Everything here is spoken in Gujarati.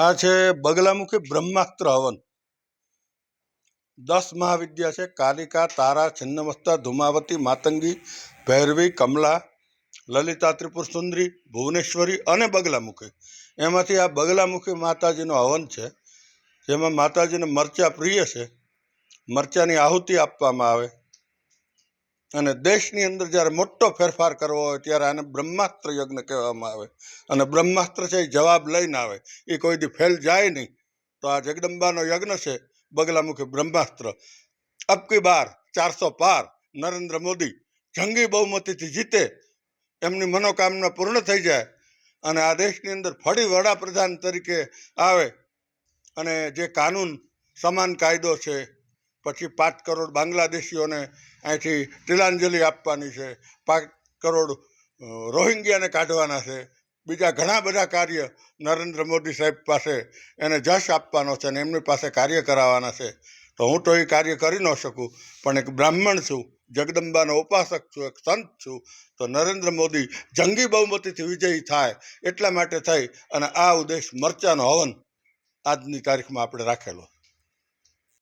આ છે બગલામુખી બ્રહ્માસ્ત્ર હવન. દસ મહાવિદ્યા છે. કાલિકા, તારા, છિન્નમસ્તા, ધુમાવતી, માતંગી, ભૈરવી, કમલા, લલિતા, ત્રિપુર સુંદરી, ભુવનેશ્વરી અને બગલામુખી. એમાંથી આ બગલામુખી માતાજીનો હવન છે. જેમાં માતાજીને મરચા પ્રિય છે. મરચાની આહુતિ આપવામાં આવે. અને દેશની અંદર જ્યારે મોટો ફેરફાર કરવો હોય ત્યારે આને બ્રહ્માસ્ત્ર યજ્ઞ કહેવામાં આવે. અને બ્રહ્માસ્ત્ર છે એ જવાબ લઈને આવે. એ કોઈ દી ફેલ જાય નહીં. તો આ જગદંબાનો યજ્ઞ છે, બગલામુખી બ્રહ્માસ્ત્ર. અબકી બાર, ચારસો પાર, નરેન્દ્ર મોદી જંગી બહુમતીથી જીતે. એમની મનોકામના પૂર્ણ થઈ જાય. અને આ દેશની અંદર ફરી વડાપ્રધાન તરીકે આવે. અને જે કાનૂન, સમાન કાયદો છે પછી પાંચ કરોડ બાંગ્લાદેશીઓને અહીંથી તિલાંજલિ આપવાની છે, પાંચ કરોડ રોહિંગ્યાને કાઢવાના છે, બીજા ઘણા બધા કાર્ય નરેન્દ્ર મોદી સાહેબ પાસે એને જશ આપવાનો છે અને એમની પાસે કાર્ય કરાવવાના છે. તો હું તો એ કાર્ય કરી ન શકું, પણ એક બ્રાહ્મણ છું, જગદંબાનો ઉપાસક છું, એક સંત છું, તો નરેન્દ્ર મોદી જંગી બહુમતીથી વિજયી થાય એટલા માટે થઈ અને આ ઉદ્દેશ મરચાનો હવન આજની તારીખમાં આપણે રાખેલો.